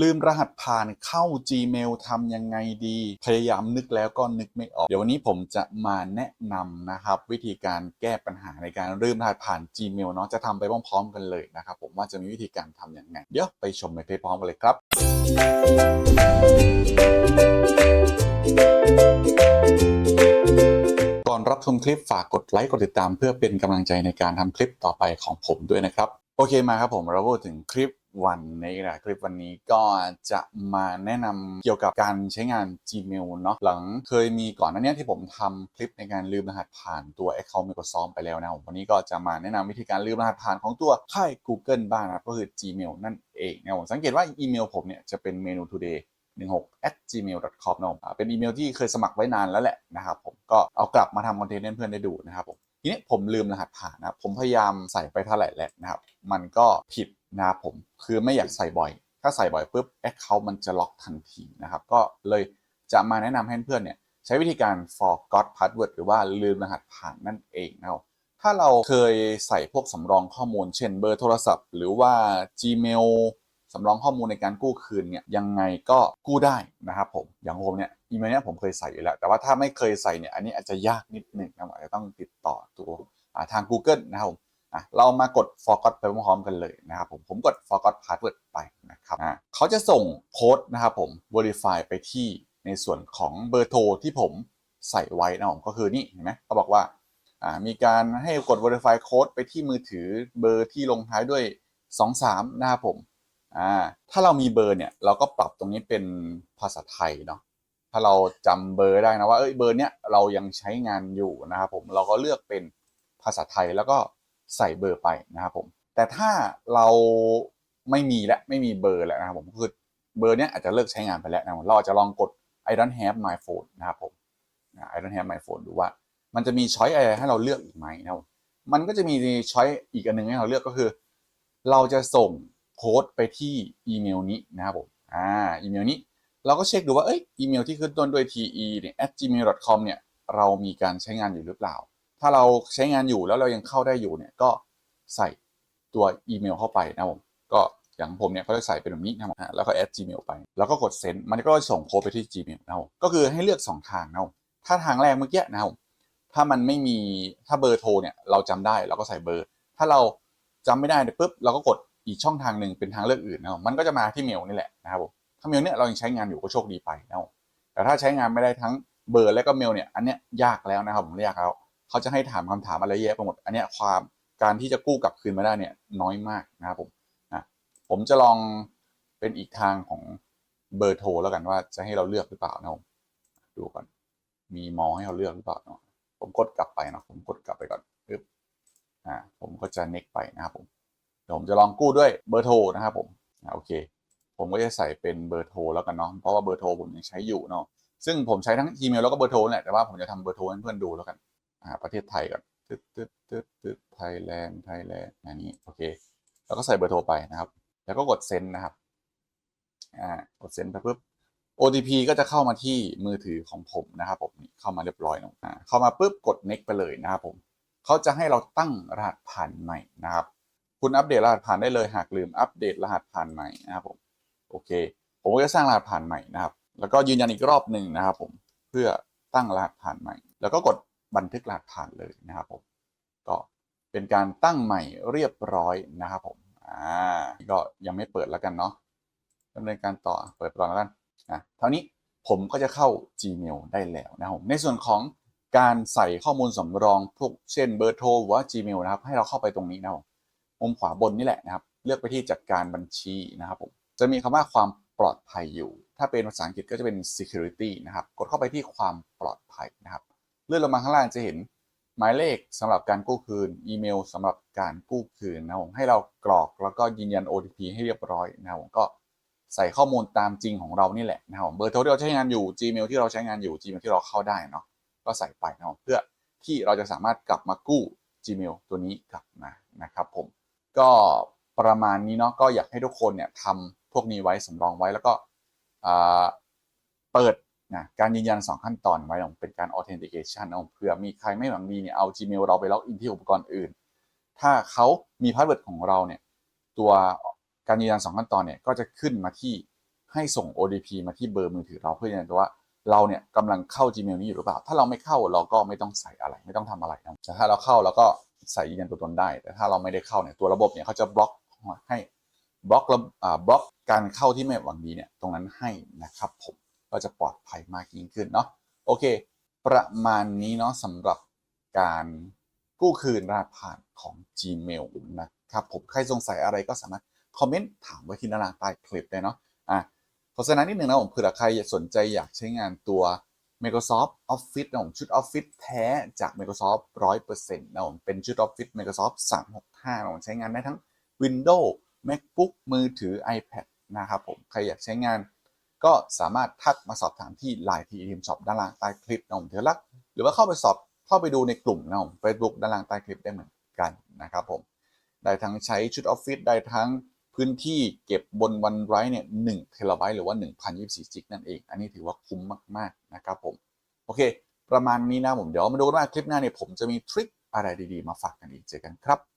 ลืมรหัสผ่านเข้า Gmail ทำยังไงดี พยายามนึกแล้วก็นึกไม่ออก เดี๋ยววันนี้ผมจะมาแนะนำนะครับ วิธีการแก้ปัญหาในการลืมรหัสผ่าน Gmail เนาะจะทำไปพร้อมๆกันเลยนะครับ ผมว่าจะมีวิธีการทำยังไง เดี๋ยวไปชมในคลิปพร้อมกันเลยครับ ก่อนรับชมคลิปฝากกดไลค์กดติดตาม เพื่อเป็นกำลังใจในการทำคลิปต่อไปของผมด้วยนะครับ โอเคมาครับผมเราพูดถึงคลิปวันนี้นะคลิปวันนี้ก็จะมาแนะนำเกี่ยวกับการใช้งาน Gmail เนาะหลังเคยมีก่อนหน้านี้ที่ผมทำคลิปในการลืมรหัสผ่านตัว Account Microsoft ไปแล้วนะครับวันนี้ก็จะมาแนะนำวิธีการลืมรหัสผ่านของตัวค่าย Google บ้างนะก็คือ Gmail นั่นเองนะผมสังเกตว่าอีเมลผมเนี่ยจะเป็นเมนู today 16 at gmail.com นะครับอ่าเป็นอีเมลที่เคยสมัครไว้นานแล้วแหละนะครับผมก็เอากลับมาทำคอนเทนต์ให้เพื่อนได้ดูนะครับผม ทีนี้ผมลืมรหัสผ่านนะผมพยายามใส่ไปเท่าไหร่แล้วนะครับ มันก็ผิดนะครับผมคือไม่อยากใส่บ่อย ถ้าใส่บ่อยปุ๊บ Account มันจะล็อกทันทีนะครับ ก็เลยจะมาแนะนำให้เพื่อนเนี่ยใช้วิธีการ forgot password หรือว่าลืมรหัสผ่านนั่นเองนะครับถ้าเราเคยใส่พวกสำรองข้อมูล เช่นเบอร์โทรศัพท์ หรือว่า Gmail สำรองข้อมูลในการกู้คืนเนี่ยยังไงก็กู้ได้นะครับผมอย่างผมเนี่ยอีเมลเนี่ยผมเคยใส่อยู่แล้ว แต่ว่าถ้าไม่เคยใส่เนี่ยอันนี้อาจจะยากนิดหนึ่งนะอาจจะต้องติดต่อตัวทาง Google นะครับผมอะเรามากด forgot ไปพร้อมกันเลยนะครับผมผมกด forgot password ไปนะครับอะเขาจะส่งโค้ดนะครับผม verify ไปที่ในส่วนของเบอร์โทรที่ผมใส่ไว้นะผมก็คือนี่เห็นไหมเขาบอกว่าอ่ามีการให้กด verify code ไปที่มือถือเบอร์ที่ลงท้ายด้วย 23 นะครับผม อ่าถ้าเรามีเบอร์เนี่ยเราก็ปรับตรงนี้เป็นภาษาไทยเนาะถ้าเราจำเบอร์ได้นะว่าเอ้ยเบอร์เนี้ยเรายังใช้งานอยู่นะครับผมเราก็เลือกเป็นภาษาไทยแล้วก็ใส่เบอร์ไปนะครับผมแต่ถ้าเราไม่มีและไม่มีเบอร์แล้วนะครับผมคือเบอร์เนี้ยอาจจะเลิกใช้งานไปแล้วนะครับเราอาจจะลองกด I don't have my phone นะครับผม I don't have my phone ดูว่า มันจะมีช้อยอะไรให้เราเลือกอีกไหมนะครับมันก็จะมีช้อยอีกอันหนึงให้เราเลือกก็คือ เราจะส่ง โค้ดไปที่อีเมลนี้นะครับผมอ่าอีเมลนี้เราก็เช็คดูว่าเอ้ยอีเมลที่ขึ้นต้นด้วย te เนี่ย at gmail.com เนี่ยเรามีการใช้งานอยู่หรือเปล่า ถ้าเราใช้งานอยู่แล้วเรายังเข้าได้อยู่เนี่ยก็ใส่ตัวอีเมลเข้าไปนะผมก็อย่างผมเนี่ยเขาจะใส่เป็นแบบนี้นะครับผมแล้วก็ at gmail ไป แล้วก็กด send มันก็จะส่งโค้ดไปที่ gmail นะครับผมก็คือให้เลือกสองทางนะครับผมถ้าทางแรกเมื่อกี้นะครับผมถ้ามันไม่มีถ้าเบอร์โทรเนี่ยเราจำได้เราก็ใส่เบอร์ ถ้าเราจำไม่ได้เนี่ยปุ๊บเราก็กด อีกช่องทางหนึ่งเป็นทางเลือกอื่นนะครับมันก็จะมาที่เมลนี่แหละนะครับผมถ้าเมลเนี่ยเรายังใช้งานอยู่ก็โชคดีไปนะครับแต่ถ้าใช้งานไม่ได้ทั้งเบอร์และก็เมลเนี่ยอันเนี้ยยากแล้วนะครับผมยากแล้วเขาจะให้ถามคำถามอะไรเยอะไปหมด อันเนี้ยความการที่จะกู้กลับคืนมาได้เนี่ยน้อยมากนะครับผมนะผมจะลองเป็นอีกทางของเบอร์โทรแล้วกันว่าจะให้เราเลือกหรือเปล่านะครับผมดูก่อนมีมอให้เราเลือกหรือเปล่าเนาะผมกดกลับไปนะผมกดกลับไปก่อนปึ๊บอ่าผมก็จะ next ไปนะครับผม ดี๋ยวผมจะลองกู้ด้วยเบอร์โทรนะครับผมโอเค ผมก็จะใส่เป็นเบอร์โทรแล้วกันเนาะเพราะว่าเบอร์โทรผมยังใช้อยู่เนาะซึ่งผมใช้ทั้งอีเมลแล้วก็เบอร์โทรแหละแต่ว่าผมจะทำเบอร์โทรให้เพื่อนดูแล้วกันอ่าประเทศไทยก่อนตึ๊ดตึ๊ดตึ๊ดตึ๊ดไทยแลนด์ไทยแลนด์อันนี้โอเค แล้วก็ใส่เบอร์โทรไปนะครับ แล้วก็กดเซ็นนะครับอ่ากดเซ็นไปปุ๊บ OTP ก็จะเข้ามาที่มือถือของผมนะครับผมนี่เข้ามาเรียบร้อยเนอะอ่าเข้ามาปุ๊บกด next ไปเลยนะครับผมเขาจะให้เราตั้งรหัสผ่านใหม่นะครับ คุณอัปเดตรหัสผ่านได้เลยหากลืมอัปเดตรหัสผ่านใหม่นะครับผมโอเค ผมก็จะสร้างรหัสผ่านใหม่นะครับ แล้วก็ยืนยันอีกรอบหนึ่งนะครับ ผมเพื่อตั้งรหัสผ่านใหม่ แล้วก็กดบันทึกรหัสผ่านเลยนะครับผมก็เป็นการตั้งใหม่เรียบร้อยนะครับผมอ่าก็ยังไม่เปิดแล้วกันเนาะดำเนินการต่อเปิดก่อนแล้วกันอะเท่านี้ผมก็จะเข้า Gmail ได้แล้วนะครับผมในส่วนของการใส่ข้อมูลสำรองพวกเช่นเบอร์โทรหรือว่า Gmail นะครับ ให้เราเข้าไปตรงนี้นะครับ มุมขวาบนนี่แหละนะครับ เลือกไปที่จัดการบัญชีนะครับผม จะมีคำว่าความปลอดภัยอยู่ ถ้าเป็นภาษาอังกฤษก็จะเป็น security นะครับ กดเข้าไปที่ความปลอดภัยนะครับ เลื่อนลงมาข้างล่างจะเห็นหมายเลขสำหรับการกู้คืน อีเมลสำหรับการกู้คืนนะครับผมให้เรากรอกแล้วก็ยืนยัน OTP ให้เรียบร้อยนะครับผมก็ใส่ข้อมูลตามจริงของเรานี่แหละนะครับเบอร์โทรที่เราใช้งานอยู่ Gmail ที่เราใช้งานอยู่ Gmail ที่เราเข้าได้เนาะก็ใส่ไปนะครับเพื่อที่เราจะสามารถกลับมากู้ Gmail ตัวนี้กลับมานะครับผม ก็ประมาณนี้เนาะก็อยากให้ทุกคนเนี่ยทำพวกนี้ไว้สำรองไว้แล้วก็เปิดนะการยืนยัน 2 ขั้นตอนไว้เป็นการ authentication นะเผื่อมีใครไม่หวังดีเนี่ยเอา Gmail เราไปล็อกอินที่อุปกรณ์อื่น ถ้าเขามีพาสเวิร์ดของเราเนี่ยตัวการยืนยัน 2 ขั้นตอนเนี่ยก็จะขึ้นมาที่ให้ส่ง OTP มาที่เบอร์มือถือเราเพื่อยืนยันว่าเราเนี่ยกำลังเข้า Gmail นี้อยู่หรือเปล่า ถ้าเราไม่เข้าเราก็ไม่ต้องใส่อะไร ไม่ต้องทำอะไรนะแต่ถ้าเราเข้าเราก็ ใส่ยืนยันตัวตนได้ แต่ถ้าเราไม่ได้เข้าเนี่ยตัวระบบเนี่ยเขาจะบล็อกให้บล็อกระบล็อกการเข้าที่ไม่หวังดีเนี่ยตรงนั้นให้นะครับผมก็จะปลอดภัยมากยิ่งขึ้นเนาะโอเค ประมาณนี้เนาะสำหรับการกู้คืนรหัสผ่านของ Gmail นะครับผมใครสงสัยอะไรก็สามารถคอมเมนต์ถามไว้ที่ด้านล่างใต้คลิปได้เนาะอะโฆษณานิดนึงนะผมเผื่อใครสนใจอยากใช้งานตัว Microsoft Office นะผมชุด Office แท้จาก Microsoft 100%นะผมเป็นชุด Office Microsoft 365นะผมใช้งานได้ทั้ง Windows MacBook มือถือ iPad นะครับผมใครอยากใช้งาน ก็สามารถทักมาสอบถามที่ Line Team Shop ด้านล่างใต้คลิปนะผมเถอะละหรือว่าเข้าไปสอบเข้าไปดูในกลุ่มนะผม Facebook ด้านล่างใต้คลิปได้เหมือนกันนะครับผมได้ทั้งใช้ชุดออฟฟิศได้ทั้ง พื้นที่เก็บบนวันไรเนี่ยหนึ่งเทราไบต์หรือว่า 1,024จิกนั่นเอง อันนี้ถือว่าคุ้มมาก ๆ นะครับผม โอเค ประมาณนี้นะผม เดี๋ยวมาดูกันว่าคลิปหน้าเนี่ยผมจะมีทริคอะไรดี ๆ มาฝากกันอีกเจอกันครับ